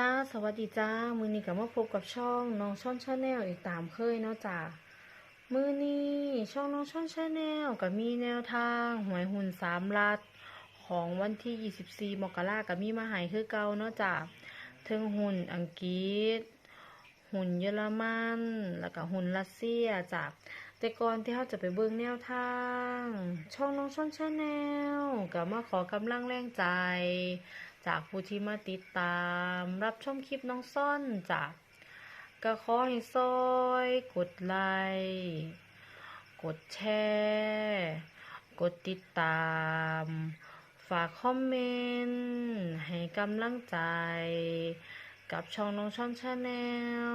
จ้า สวัสดีจ้า มือนี้ก็มาพบกับช่องน้องช่อนชาแนลอีกตามเคยเนาะจ้ามือนี้ช่องน้องช่อนชาแนลก็มีแนวทางหวยหุ่นสามลัด ของวันที่ 24 มกราก็มีมาหายคือเก่าเนาะจ้าเทิงหุ่นอังกฤษ หุ่นเยอรมัน แล้วก็หุ่นรัสเซียจ้ะแต่ก่อนที่เขาจะไปเบิ่งแนวทาง ช่องน้องช่อนชาแนลก็มาขอกำลังแรงใจ จากผู้ที่มาติดตาม รับชมคลิปน้องซ่อนจากก็ขอให้ซอย กดไลค์กดแชร์กดติดตาม ฝากคอมเมนต์ให้กำลังใจ กับช่องน้องช่อนชาแน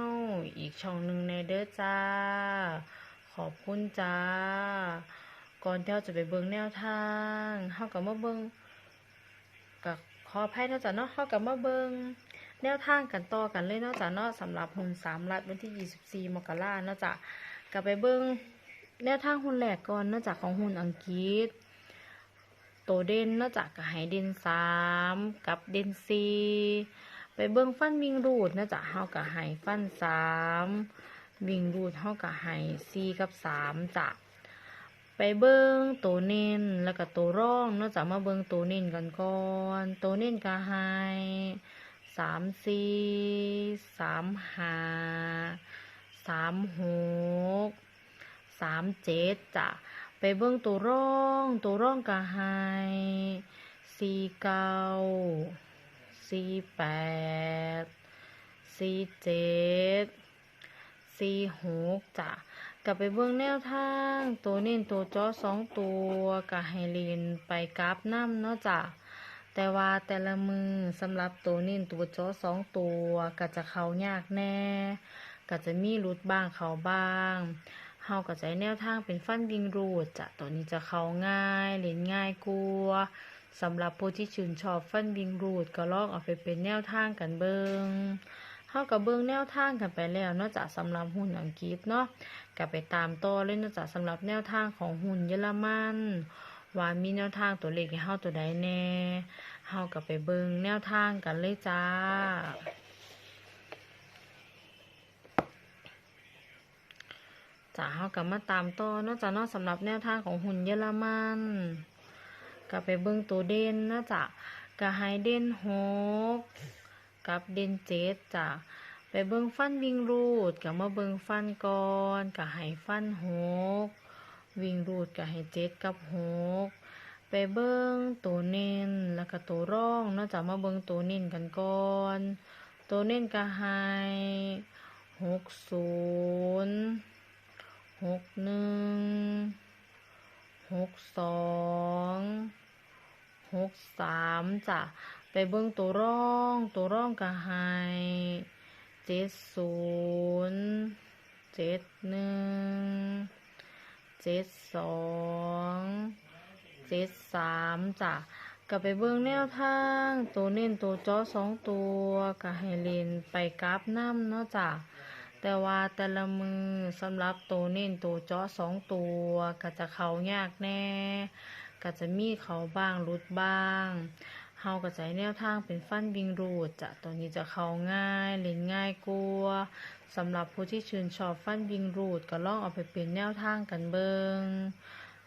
ลอีกช่องหนึ่งในเด้อจ้า ขอบคุณจ้า ก่อนที่เราจะไปเบิ่งแนวทางเฮากับมาเบิ่ง ออภัยเนาะจ้ะเนาะเฮากับมาเบิงแนวทางกันต่อกันเลยเนาะจ้ะเนาะสำหรับหุ่นสามรัดวันที่ 24 มกราเนาะจ้ะกับไปเบิงแนวทางหุ่นแรกก่อนเนาะจ้ะของหุ่นอังกฤษโตเด่นเนาะจ้ะก็ให้เด่นสามกับเด่นสี่ไปเบิงฟันวิ่งรูดเนาะจ้ะเฮาก็ให้ฟันสามวิ่งรูดเฮาก็ให้สี่กับสามจ้ะ ไปเบิ้งตัวเน้นแล้วก็ตัวร่องเนอกจากมาเบิ้งตัวเน้นกันก่อนตัวเน้นก็ให้สามสี่สามห้าสามหกสามเจ็ดจ้ะไปเบิ้งตัวร่องตัวร่องก็ให้สี่เก้าสี่แปดสี่เจ็ดสี่หกจ้ะ กลับไปเบิ่งแนวทาง ตัวเน้นตัวจอสองตัวกับไฮเลนไปกราฟน้ำเนาะจ้ะแต่ว่าแต่ละมือสำหรับตัวเน้นตัวจอสองตัวก็จะเขายากแน่ก็จะมีรุดบ้างเขาบ้างเฮาก็ใช้แนวทางเป็นฟันดิงรูดจ้ะตัวนี้จะเขาง่ายเล่นง่ายกลัวสำหรับผู้ที่ชื่นชอบฟันดิงรูดก็ลองเอาไปเป็นแนวทางกันเบิง เฮากับเบิ่งแนวทางกันไปแล้วนอกจากสำหรับหุ่นอังกฤษเนาะก็ไปตามต่อเลยนอกจากสำหรับแนวทางของหุ่นเยอรมันว่ามีแนวทางตัวเลขให้เฮาตัวใดแน่เฮาก็ไปเบิ่งแนวทางกันเลยจ้าจ้าเฮาก็มาตามต่อนอกจากนอกสำหรับแนวทางของหุ่นเยอรมันก็ไปเบิ่งตัวเด่นนอกจากก็ให้เด่นหก กับเดนเจสจ้ะไปเบิ่งฟันวิ่งรูดกับมาเบิ่งฟันก่อนกับให้ฟันหกวิ่งรูดกับให้เจ็ดกับหกไปเบิ่งตัวเน้นแล้วก็ตัวร่องนอกจากมาเบิ่งตัวเน้นกันก่อน ตัวเน้นก็ให้หกศูนย์หกหนึ่งหกสองหกสามจ้ะ ไปเบิ่งตัวร่อง ตัวร่องก็ให้เจ็ดศูนย์เจ็ดหนึ่งเจ็ดสองเจ็ดสามจ้ะก็ไปเบิ่งแนวทาง ตัวเน้นตัวจอสองตัวก็ให้เลนไปกราฟน้ำเนาะจ้ะแต่ว่าแต่ละมือสำหรับตัวเน้นตัวจอสองตัวก็จะเขายากแน่ ก็จะมีเขาบ้างรุดบ้าง เฮาก็ใช้แนวทางเป็นฟันบิงรูดจ้ะตัวนี้จะเข้าง่ายเล่นง่ายกลัวสำหรับผู้ที่ชื่นชอบฟันบิงรูดก็ลองเอาไปเป็นแนวทางกันเบิง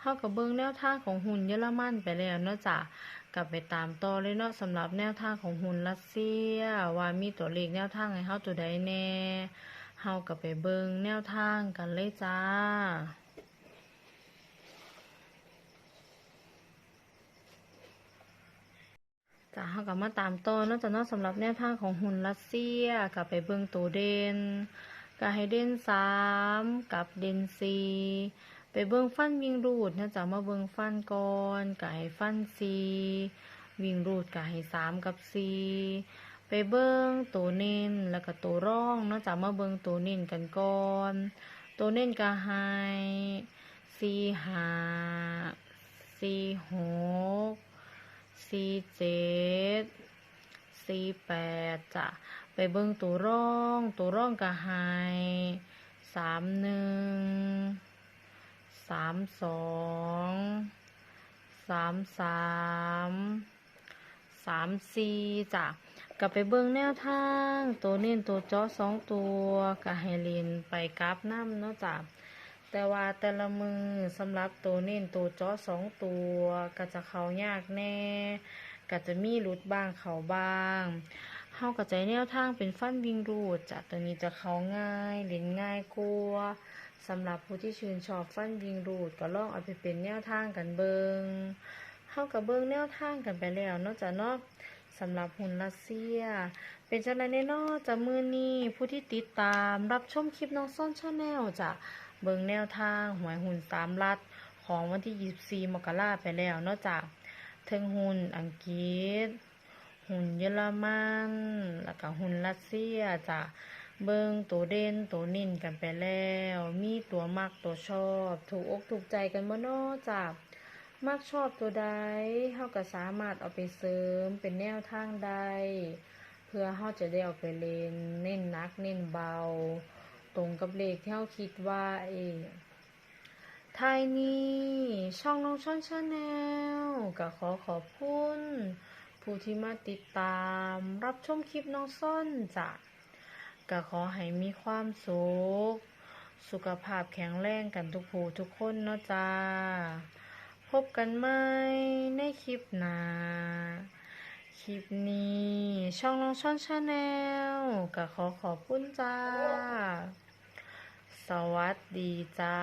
เฮากับเบิงแนวทางของหุ่นเยอรมันไปแล้วเนาะจ้ะกลับไปตามต่อเลยเนาะสำหรับแนวทางของหุ่นรัสเซีย ว่ามีตัวเลขแนวทางให้เฮาตัวใดแน่เฮากับไปเบิงแนวทางกันเลยจ้า จ้ะเฮาก็มาตามต่อเนาะจ้ะเนาะสำหรับแนวทางของหุ่นรัสเซียก็ไปเบิ่งตัวเด่นก็ให้เด่นสามกับเด่นสี่ไปเบิ่งฟันวิ่งรูดนะจ๊ะมาเบิ่งฟันก่อนก็ให้ฟันสี่วิ่งรูดก็ให้สามกับสี่ไปเบิ่งตัวเน้นแล้วก็ตัวร่องเนาะจ๊ะมาเบิ่งตัวเน้นกันก่อน ตัวเน้นก็ให้สี่ห้าสี่หก สี่เจ็ดสี่แปดจ้ะไปเบิ่งตัวร่องตัวร่องก็ให้สามหนึ่งสามสองสามสามสามสี่จ้ะไปก็ไปเบิ่งแนวทาง ตัวเน้นตัวจาะสองตัวก็ให้เล่นไปกราฟน้ำเนาะจ้ะ แต่ว่าแต่ละมือสำหรับตัวเน้นตัวจาะสองตัวก็จะเขายากแน่ก็จะมีหลุดบ้างเขาบ้างเฮาก็ใจแนวทางเป็นฟันวิ่งรูดจ้ะตัวนี้จะเขาง่ายเล่นง่ายกว่าสำหรับผู้ที่ชื่นชอบฟันวิ่งรูดก็ลองเอาไปเป็นแนวทางกันเบิงเฮากับเบิงแนวทางกันไปแล้วนาะจ้ะเนาะสำหรับหุ่นรัสเซีย เป็นจังไดแน่นาะจะมือนี้ผู้ที่ติดตามรับชมคลิปน้องซ่อนชาแนลจ้ะ เบิงแนวทางหวยหุ่นสามลัดของวันที่ 24 มกราไปแล้วนาะจ้ะเทิงหุ่นอังกฤษ หุ่นเยอรมัน แล้วก็หุ่นรัสเซียจ้ะเบิงตัวเด่นตัวนิ่นกันไปแล้ว มีตัวมักตัวชอบ ถูกอกถูกใจกันบ่นาะจ้ะมักชอบตัวใดเฮาก็สามารถเอาไปเสริมเป็นแนวทางใด เพื่อเฮาจะได้เอาไปเล่นเน้นนักเน้นเบา ตรงกับเลขที่เฮาคิดว่าเองไทยนี้ช่องน้องช่อนชาแนลก็ขอขอบคุณ ผู้ที่มาติดตามรับชมคลิปน้องส้นจ้ะก็ขอให้มีความสุข สุขภาพแข็งแรงกันทุกผู้ทุกคนเนาะจ้า พบกันใหมในคลิปหน้า คลิปนี้ ช่องน้องช่อนชาแนลก็ขอขอบคุณจ้า สวัสดีจ้า